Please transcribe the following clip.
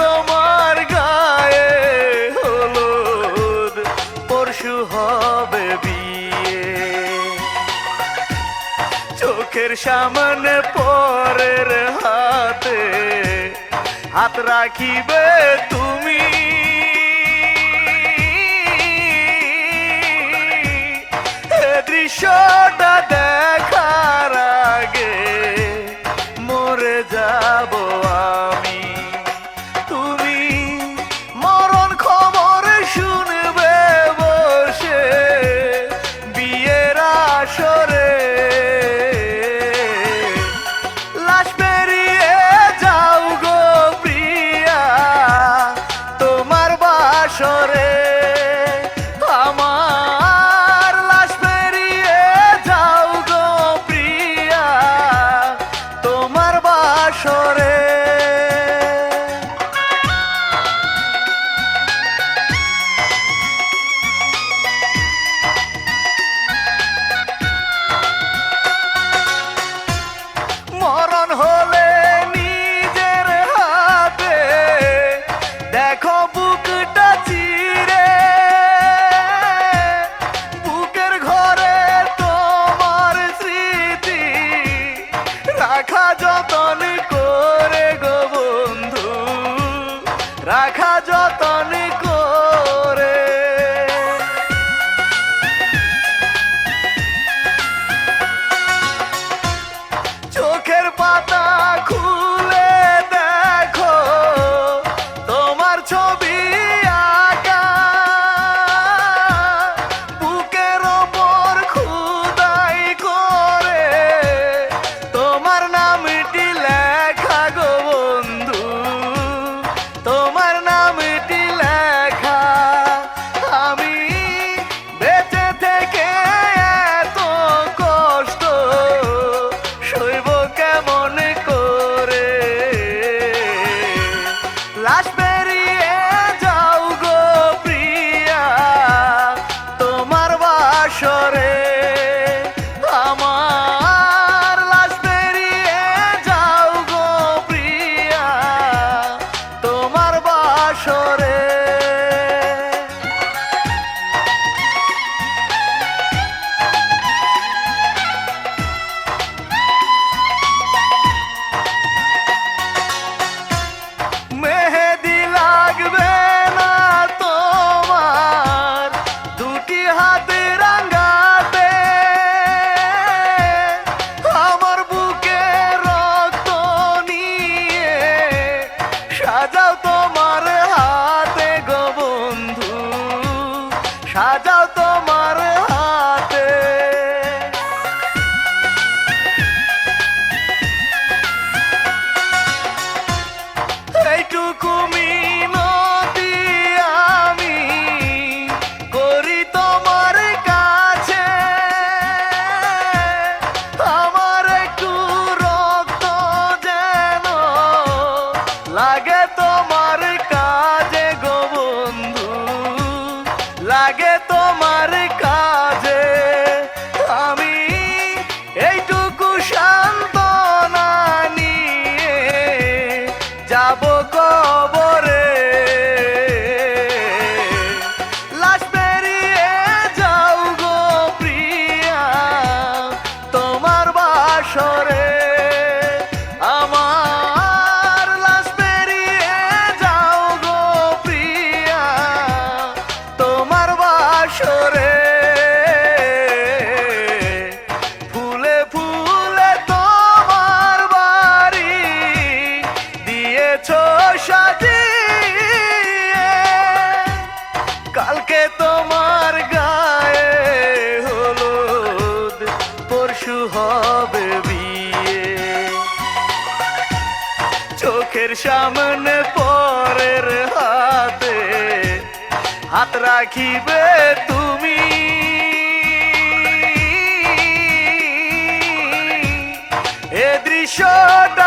তোমার গায়ে হলুদ পরশু হবে বিয়ে। চোখের সামনে পরের হাতে হাত রাখিবে তুমি। দৃশ্যটা chorar. রাখা যতন করে গো বন্ধু। রাখা যতন করে হাসরে সাজাও তোমার হাতে। এইটুকু মিল তোমার কাজে। চোখের সামনে পরের হাতে হাত রাখিবে তুমি। এ দৃশ্যটা